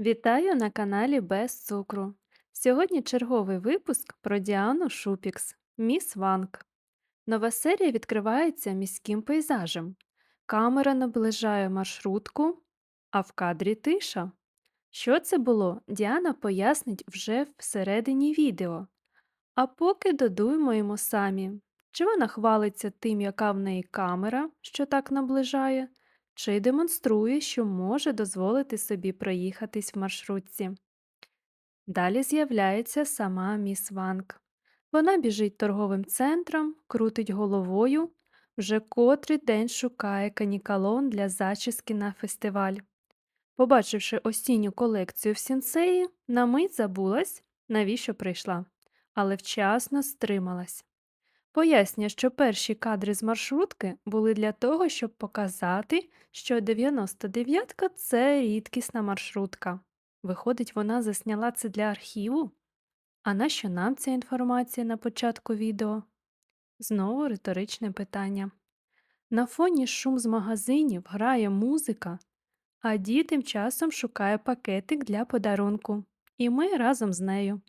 Вітаю на каналі Без цукру. Сьогодні черговий випуск про Діану Шупікс, Міс Ванг. Нова серія відкривається міським пейзажем. Камера наближає маршрутку, а в кадрі тиша. Що це було, Діана пояснить вже всередині відео. А поки додуємо самі, чи вона хвалиться тим, яка в неї камера, що так наближає, чи демонструє, що може дозволити собі проїхатись в маршрутці. Далі з'являється сама міс Ванг. Вона біжить торговим центром, крутить головою, вже котрий день шукає канікалон для зачіски на фестиваль. Побачивши осінню колекцію в сінсеї, на мить забулась, навіщо прийшла, але вчасно стрималась. Пояснює, що перші кадри з маршрутки були для того, щоб показати, що 99-ка– це рідкісна маршрутка. Виходить, вона засняла це для архіву? А нащо нам ця інформація на початку відео? Знову риторичне питання. На фоні шум з магазинів грає музика, а дід тим часом шукає пакетик для подарунку. І ми разом з нею.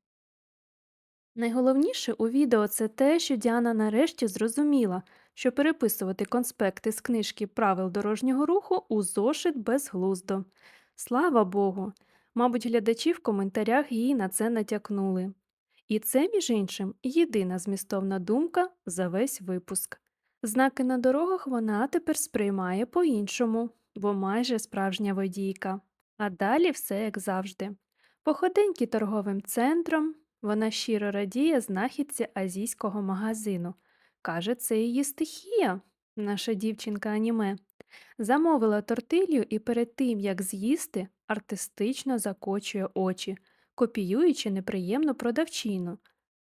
Найголовніше у відео це те, що Діана нарешті зрозуміла, що переписувати конспекти з книжки правил дорожнього руху у зошит безглуздо. Слава Богу! Мабуть, глядачі в коментарях їй на це натякнули. І це, між іншим, єдина змістовна думка за весь випуск. Знаки на дорогах вона тепер сприймає по-іншому, бо майже справжня водійка. А далі все як завжди. Походеньки торговим центром, вона щиро радіє знахідці азійського магазину. Каже, це її стихія, наша дівчинка аніме. Замовила тортилью і перед тим, як з'їсти, артистично закочує очі, копіюючи неприємну продавчину,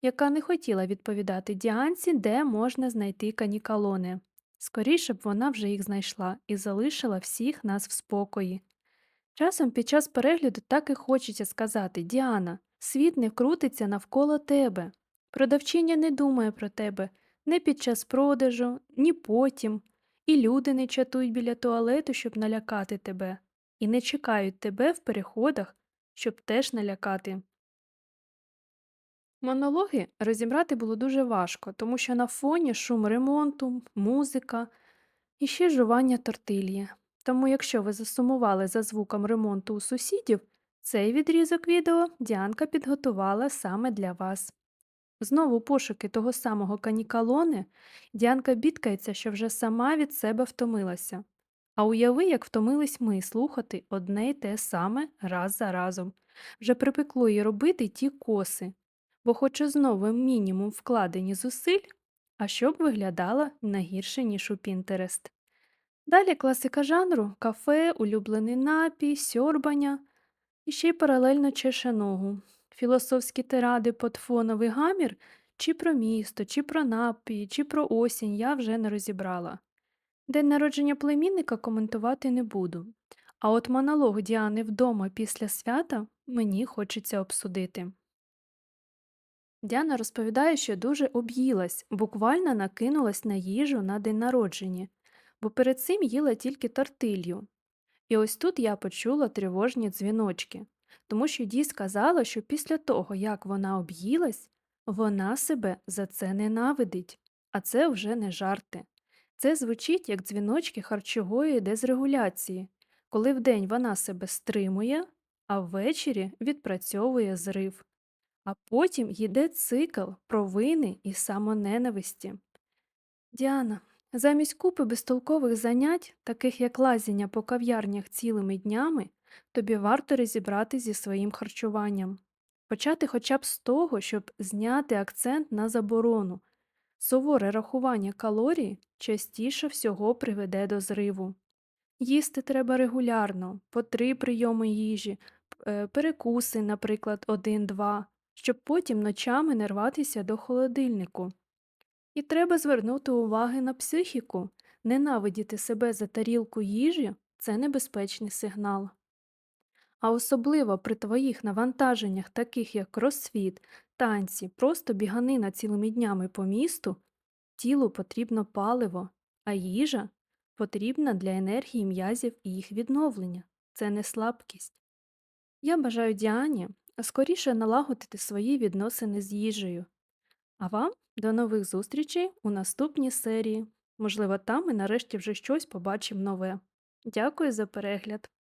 яка не хотіла відповідати Діанці, де можна знайти канікалони. Скоріше б вона вже їх знайшла і залишила всіх нас в спокої. Часом під час перегляду так і хочеться сказати Діана, світ не крутиться навколо тебе. Продавчиня не думає про тебе не під час продажу, ні потім, і люди не чатують біля туалету, щоб налякати тебе, і не чекають тебе в переходах, щоб теж налякати. Монологи розібрати було дуже важко, тому що на фоні шум ремонту, музика і ще жування тортильї. Тому, якщо ви засумували за звуком ремонту у сусідів, цей відрізок відео Діанка підготувала саме для вас. Знову пошуки того самого канікалони, Діанка бідкається, що вже сама від себе втомилася. А уяви, як втомились ми слухати одне й те саме раз за разом. Вже припекло їй робити ті коси, бо хоче знову мінімум вкладені зусиль, а щоб виглядала не гірше, ніж у Пінтерест. Далі класика жанру, кафе, улюблений напій, сьорбання і ще й паралельно чеше ногу. Філософські тиради под фоновий гамір чи про місто, чи про напій, чи про осінь я вже не розібрала. День народження племінника коментувати не буду. А от монолог Діани вдома після свята мені хочеться обсудити. Діана розповідає, що дуже об'їлась, буквально накинулась на їжу на день народження, бо перед цим їла тільки тортилью. І ось тут я почула тривожні дзвіночки, тому що Ді сказала, що після того, як вона об'їлась, вона себе за це ненавидить, а це вже не жарти. Це звучить як дзвіночки харчової дезрегуляції, коли вдень вона себе стримує, а ввечері відпрацьовує зрив. А потім йде цикл провини і самоненависті. Діана, замість купи безтолкових занять, таких як лазіння по кав'ярнях цілими днями, тобі варто розібрати зі своїм харчуванням. Почати хоча б з того, щоб зняти акцент на заборону. Суворе рахування калорій частіше всього приведе до зриву. Їсти треба регулярно, по три прийоми їжі, е, перекуси, наприклад, один-два, щоб потім ночами не рватися до холодильнику. І треба звернути уваги на психіку. Ненавидіти себе за тарілку їжі це небезпечний сигнал. А особливо при твоїх навантаженнях, таких як кросфіт, танці, просто біганина цілими днями по місту, тілу потрібно паливо, а їжа потрібна для енергії м'язів і їх відновлення. Це не слабкість. Я бажаю Діані скоріше налагодити свої відносини з їжею. А вам до нових зустрічей у наступній серії. Можливо, там ми нарешті вже щось побачимо нове. Дякую за перегляд!